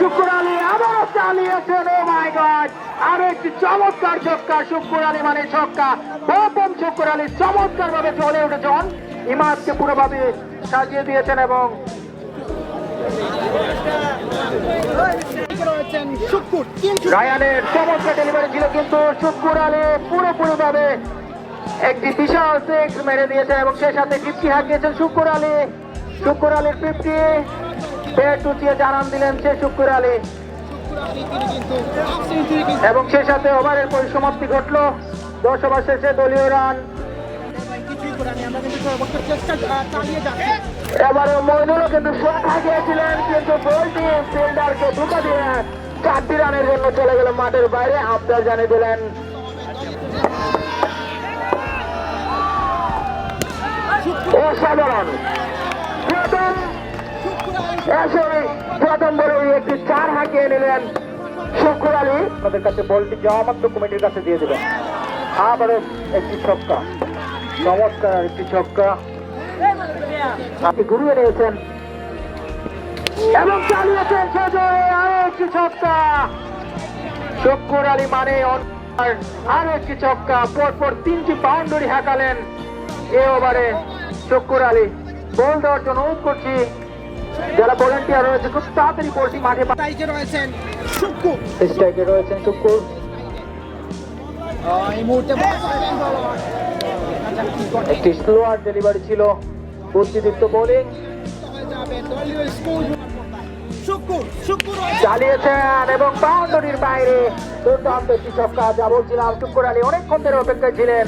শুক্র আলী আবারও চালিয়েছেন ও মাই গড আরও একটি চমৎকার ছক্কা, শুক্র আলী মানে ছক্কা। প্রথম শুক্র আলী চমৎকার ভাবে চলে উঠেছেন ইমাদকে পুরোভাবে সাজিয়ে দিয়েছেন এবং রায়ানের চমৎকার ডেলিভারি ছিল, কিন্তু শুক্র আলী পুরোপুরি ভাবে একটি বিশাল সিক্স মেরে দিয়েছেন এবং সে সাথে ফিফটি হাঁকিয়েছেন শুক্র আলী। শুক্র আলীর ফিফটি পেট উঠিয়ে জানান দিলেন সে শুক্র আলী। এবং সে সাথে ওভারের পরিসমাপ্তি ঘটলো। দশ ওভার শেষে দলীয় রান। এবারে মইনুলও কিন্তু শট হাঁকিয়েছিলেন কিন্তু বলটি ফিল্ডারকে ঢুকা দিয়ে চারটি রানের জন্য চলে গেল মাঠের বাইরে। আবদার জানিয়ে দিলেন, অসাধারণ। একটি চার হাঁকিয়ে নিলেন শুক্র আলী। আপনাদের কাছে বলটি যাওয়া মাত্র কাছে দিয়ে দেবেন। আবারও একটি ছক্কা। চমৎকার একটি ছক্কা। এবং আরও একটি ছক্কা। শুক্র আলী মানে আরও একটি ছক্কা। পরপর তিনটি বাউন্ডারি হাঁকালেন। এ ওভারে শুক্র আলী। বল দেওয়ার জন্য অনুরোধ করছি। যারা ভলেন্টিয়ার রয়েছে খুব তাড়াতাড়ি বলটি মাঠে তাইকে রয়েছেন শুক্কুর স্ট্রাইকে রয়েছেন এই মুহূর্তে আচ্ছা, একটি স্লোয়ার ডেলিভারি ছিল বুদ্ধিদীপ্ত বোলিং চালিয়েছেন এবং বাউন্ডারির বাইরে দুর্দান্ত একটি ছক্কা। যা বলছিলাম শুক্র আলী অনেকক্ষণ ধরে অপেক্ষায় ছিলেন।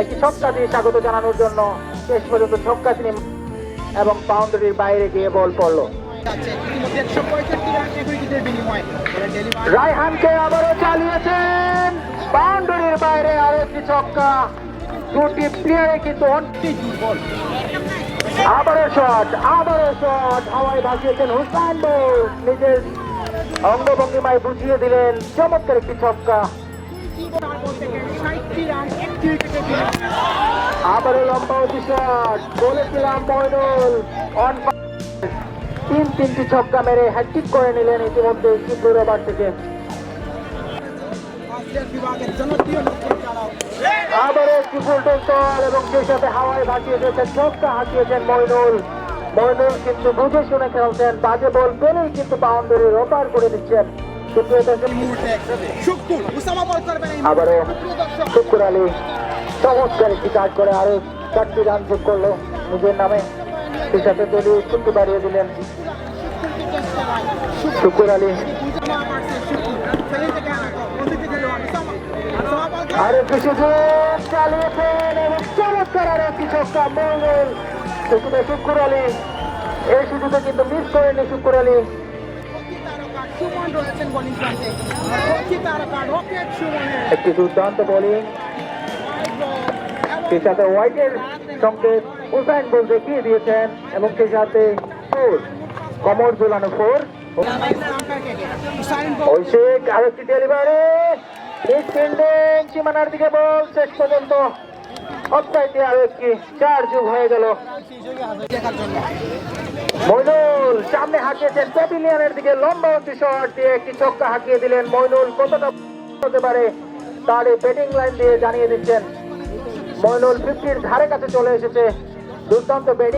একটি ছক্কা দিয়ে স্বাগত জানানোর জন্য শেষ পর্যন্ত ছক্কা তিনি এবং বাউন্ডারির বাইরে গিয়ে বল পড়ল। রায়হানকে আবারও চালিয়েছেন। বাউন্ডারির বাইরে আরও একটি ছক্কা। দুটি প্লেয়ারে কিন্তু অনেক দুর্বল আবারও শট আবারও শট হাওয়ায় ভাসিয়েছেন হুসাইন বোল্ট নিজের অঙ্গভঙ্গিমায় বুঝিয়ে দিলেন চমৎকার একটি ছক্কা। আবারও লম্বা শট বলেছিলাম মইনুল অন তিন তিনটি ছক্কা মেরে হ্যাট্রিক করে নিলেন ইতিমধ্যে শিবপুর ওভার থেকে। আবারও একটি ফুলটন এবং সেই সাথে হাওয়ায় ভাসিয়ে দিয়েছেন ছক্কা হাঁকিয়েছেন মইনুল। মইনুল কিন্তু বুঝে শুনে খেলছেন বাজে বল পেলেই কিন্তু বাউন্ডারি রোপার করে দিচ্ছেন। আবারও শুক্র আলী চমৎকার একটি কাজ করে আরও চারটি রান যোগ করল নিজের নামে। সেই সাথে দলীয় ছুটি বাড়িয়ে দিলেন শুক্র আলী। আরও কিছু চালিয়েছেন এবং চমৎকার আরও একটি ছক্কা মঙ্গল। সেখানে শুক্র আলী এই সুযোগে কিন্তু মিস করেনি শুক্র আলী। একটি দুর্দান্ত বোলিং সেই সাথে হোয়াইটের সঙ্গে উসাইন বল দেখিয়ে দিয়েছেন এবং সেই সাথে ফোর, কমর ঝোলানো ফোর। ঐশিক আরেকটি ডেলিভারি সীমানার দিকে বল, শেষ পর্যন্ত অফসাইডে আরও একটি চার যুগ হয়ে গেল। মইনুল সামনে হাঁকিয়েছেন প্যাভিলিয়নের দিকে, লম্বা একটি শট দিয়ে একটি ছক্কা হাঁকিয়ে দিলেন মইনুল। কতটা হতে পারে তার এই ব্যাটিং লাইন দিয়ে জানিয়ে দিচ্ছেন মইনুল ফিফটির ধারে কাছে চলে এসেছে দুর্দান্ত ব্যাটিং।